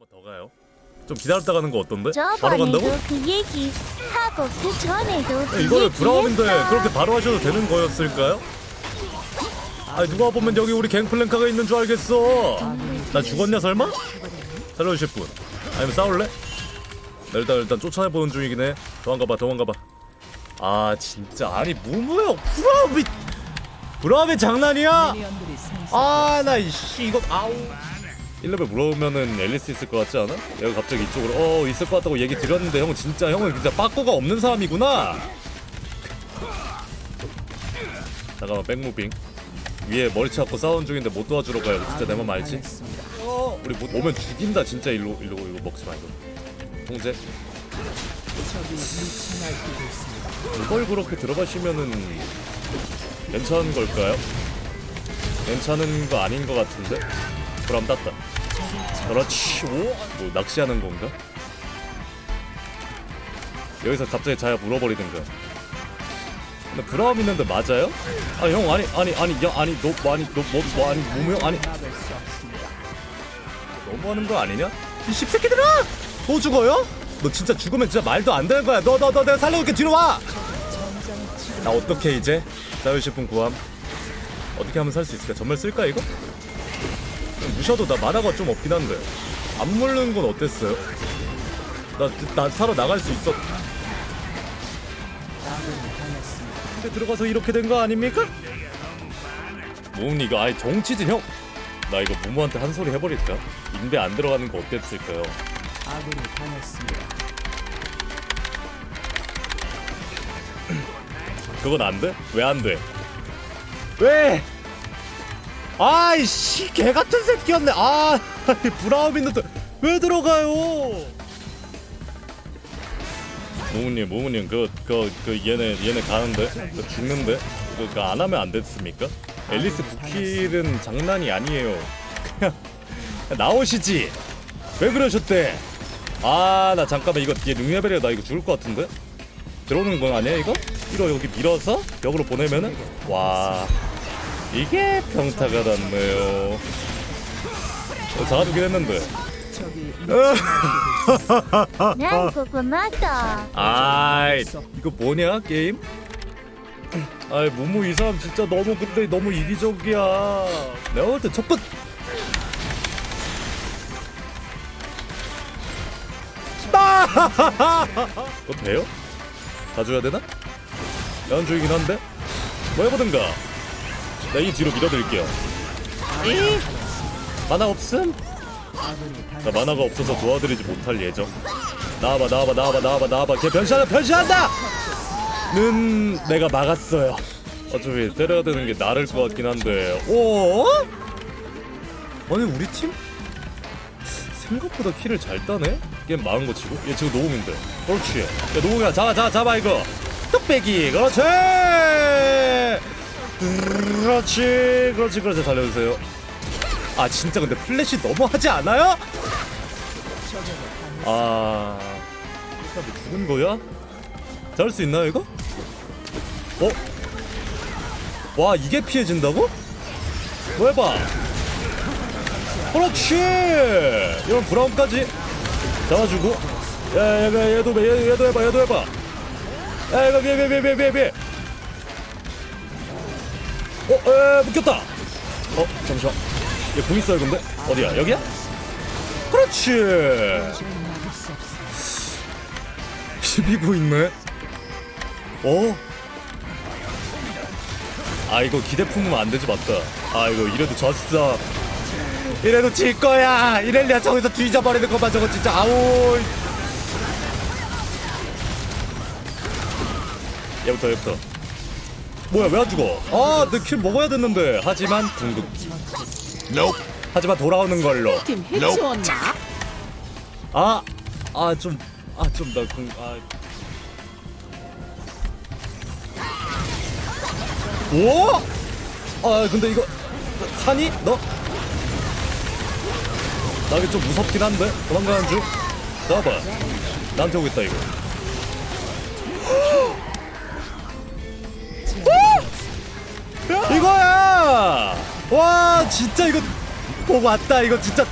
한번 더 가요. 좀 기다렸다 가는 거 어떤데? 바로 저번에도 간다고? 그 얘기 하고 그 전에도 그 이거를 얘기 브라움인데 했어. 그렇게 바로 하셔도 되는 거였을까요? 아니 누가 보면 여기 우리 갱플랭카가 있는 줄 알겠어. 나 죽었냐 설마? 살려주실 분. 아니면 싸울래? 나 일단 일단 쫓아내보는 중이긴 해. 도망가봐 도망가봐. 아 진짜 아니 무무형 브라움이 브라움이 장난이야? 아나 이씨 이거 아우 1레벨 물어보면은 앨리스 있을 것 같지 않아? 얘가 갑자기 이쪽으로 어 있을 것 같다고 얘기 드렸는데 형은 진짜 형은 진짜 빠꾸가 없는 사람이구나 잠깐만 백무빙 위에 머리 찾고 싸우는 중인데 못 도와주러 가요 진짜 내 맘 알지? 어 우리 못 오면 죽인다 진짜 일로 일로 이거 먹지 말고 통제 이걸 그렇게 들어가시면은 괜찮은 걸까요? 괜찮은 거 아닌 것 같은데? 그럼 땄다. 그렇지. 오? 뭐 낚시하는 건가? 여기서 갑자기 자야 물어버리는 거야. 근데 브라움 있는데 맞아요? 아니 형 아니 아니 아니 야 아니 너 뭐, 아니 너뭐 뭐, 아니 뭐며 아니 너무하는 거 아니냐? 이 씹새끼들아! 또 죽어요? 너 진짜 죽으면 진짜 말도 안 되는 거야. 너 너 너 내가 살려줄게 뒤로 와. 나 어떻게 이제 싸우실 분 구함? 어떻게 하면 살 수 있을까? 정말 쓸까 이거? 무셔도 나 만화가 좀 없긴 한데 안 물는 건 어땠어요? 나, 나 사러 나갈 수 있어 근데 들어가서 이렇게 된 거 아닙니까? 모은 이거 아예 정치질 형! 나 이거 무모한테 한 소리 해버릴까? 인베 안 들어가는 거 어땠을까요? 아군이 당했습니다. 그건 안 돼? 왜 안 돼? 왜? 아이씨 개 같은 새끼였네. 아 있는데 왜 들어가요? 모모님 모모님 그그 그 얘네 얘네 가는데 그 죽는데 그거 안 하면 안 됐습니까? 앨리스 부킬은 장난이 아니에요. 그냥 나오시지. 왜 그러셨대? 아 나 잠깐만 이거 얘 능레벨이야 나 이거 죽을 것 같은데? 들어오는 건 아니야 이거? 이거 여기 밀어서 벽으로 보내면은 와 이게 평타가 났네요. 어, 잡아두긴 했는데 난 아이 이거 뭐냐 게임? 아이 무무 이 사람 진짜 너무 근데 너무 이기적이야. 내가 볼 때 첫번. 그거 돼요? 가져야 되나? 중이긴 한데? 뭐 해보든가 나이 뒤로 밀어드릴게요 이 만화 없음? 나 만화가 없어서 도와드리지 못할 예정. 나와봐, 나와봐, 나와봐, 나와봐, 나와봐. 걔 변신한다, 변신한다! 는 내가 막았어요. 어차피 때려야 되는 게 나를 것 같긴 한데. 오? 아니 우리 팀 생각보다 키를 잘 따네. 게임 망한 거 치고. 얘 지금 노공인데. 그렇지. 야 노공이야, 잡아, 잡아, 잡아 이거. 뚝배기, 그렇지. 그렇지, 그렇지, 그렇지. 살려주세요. 아 진짜 근데 플래시 너무하지 않아요? 아... 죽은 거야? 잡을 수 있나요 이거? 어? 와 이게 피해진다고? 뭐 해봐 그렇지 이런 브라운까지 잡아주고 야 얘도 얘도 해봐 얘도 해봐 야 이거 위에 위에 위에 어? 에 묶였다. 어 잠시만. 얘공 있어요 근데? 어디야? 여기야? 그렇지. 12구 있네. 어? 아 이거 기대 품으면 안 되지 맞다. 아 이거 이래도 졌어. 이래도 질 거야. 이렐리아 저기서 뒤져버리는 것만 저거 진짜 아우. 얘부터 얘부터 뭐야 왜 안 죽어 아 내 킬 먹어야 됐는데 하지만 궁극기 하지만 돌아오는 걸로 팀 해치웠나? 아, 아 좀, 아 좀나 공, 아. 오? 아 근데 이거 산이 너? 나 이게 좀 무섭긴 한데 도망가는 중. 나봐, 나한테 오겠다 이거. 이거야! 와 진짜 이거 보고 왔다. 이거 진짜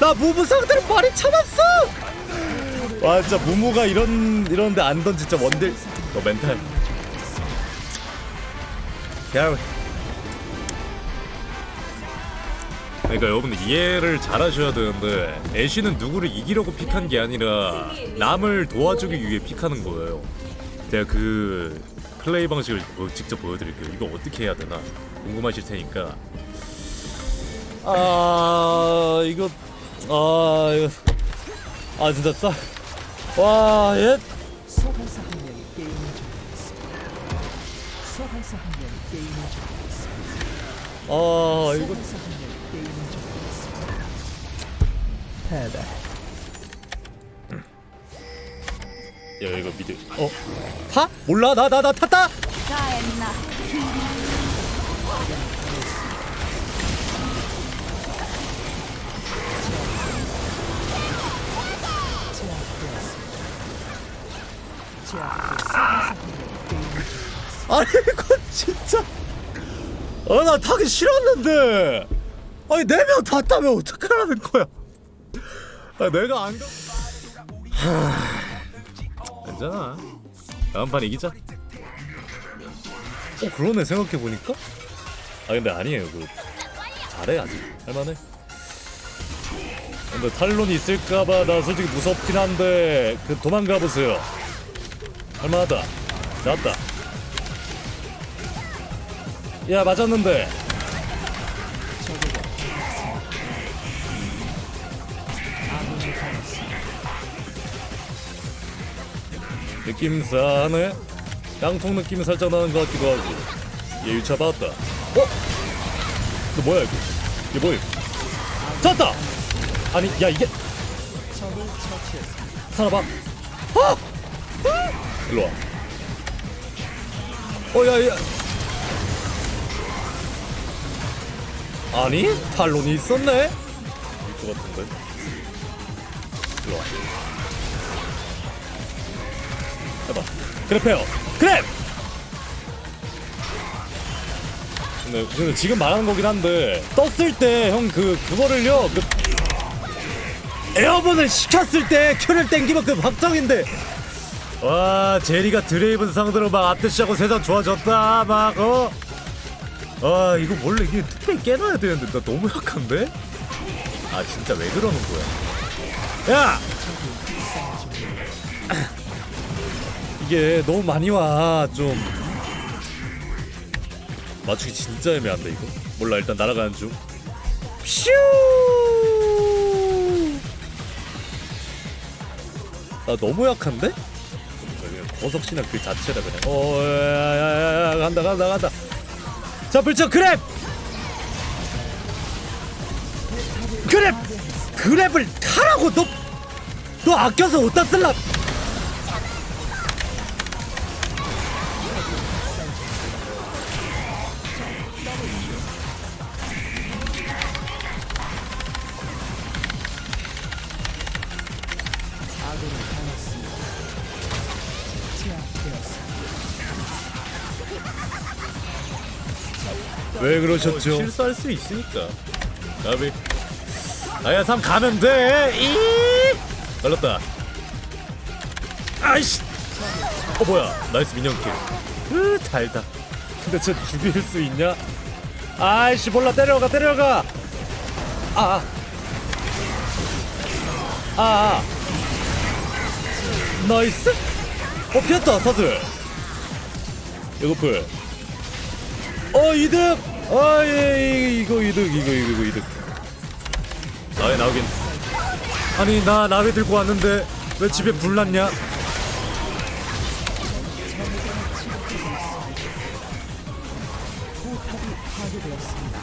나 무무 상대로 많이 참았어! 와 진짜 무무가 이런 이런데 안 던진 진짜 원딜. 너 멘탈. 야. 그러니까 여러분들 이해를 잘 하셔야 되는데 애쉬는 누구를 이기려고 픽한 게 아니라 남을 도와주기 위해 픽하는 거예요. 제가 그 플레이 방식을 보- 직접 보여드릴게요 이거 어떻게 해야 되나 궁금하실 테니까 아 이거 아 이거 아 진짜 싸와얘 소환사 한 명이 게임을 종료했습니다. 소환사 한 명이 게임을 종료했습니다. 아 이거 소환사 한 명이 게임을 종료했습니다. 패배. 야 이거 미드. 어? 타? 몰라. 나 나 나 탔다. 가엔나? 아니 이거 진짜. 아 나 타기 싫었는데. 아니 네명다 타면 어떡하라는 거야? 아 내가 안 가... 하... 괜찮아 다음 판 이기자. 어 그러네 생각해 보니까. 아 근데 아니에요 그. 잘해 아직. 할만해. 근데 탈론이 있을까봐 나 솔직히 무섭긴 한데 그 도망가 보세요. 할만하다. 나왔다. 야 맞았는데 느낌 싸하네? 깡통 느낌이 살짝 나는 것 같기도 하고 얘 유차 받았다. 어? 너 뭐야 이거? 이게 뭐야 잡았다! 아니 야 이게. 살아봐. 아! 일로와. 어야야. 아니 탈론이 있었네? 것 같은데? 일로와 해봐 그래페어 그래 근데, 근데 지금 말하는 거긴 한데 떴을 때 형 그 그거를요 그 에어본을 시켰을 때 큐를 땡기면 그 확정인데 와 제리가 드레이븐 상대로 막 아트시하고 세상 좋아졌다 막 어? 아 이거 원래 이게 뚝배기 깨놔야 되는데 나 너무 약한데? 아 진짜 왜 그러는 거야 야! 이게 너무 많이 와 좀. 맞추기 진짜 애매한데 이거? 몰라 일단 날아가는 중. 퓨! 나 너무 약한데? 버석신화 그 자체라 그냥. 어 야야야야 간다 간다 간다. 자 불쳐 그랩! 그랩! 그랩을 타라고! 너너 아껴서 어디다 쓸라 왜 그러셨죠? 실수할 수 있으니까. 나비. 아야 3 가면 돼. 이! 걸렸다. 아이씨! 어 뭐야? 나이스 민영 킬 으 달다. 근데 쟤 죽일 수 있냐? 아이씨 몰라. 때려가 때려가. 아 아. 아, 아. 나이스. 어 피했다 사슬. 요거풀 어 이득! 아 예 이거 이득 이거 이거 이거 이득. 나왜 나오긴. 아니 나 나왜 들고 왔는데 왜 집에 불났냐? 파괴되었습니다.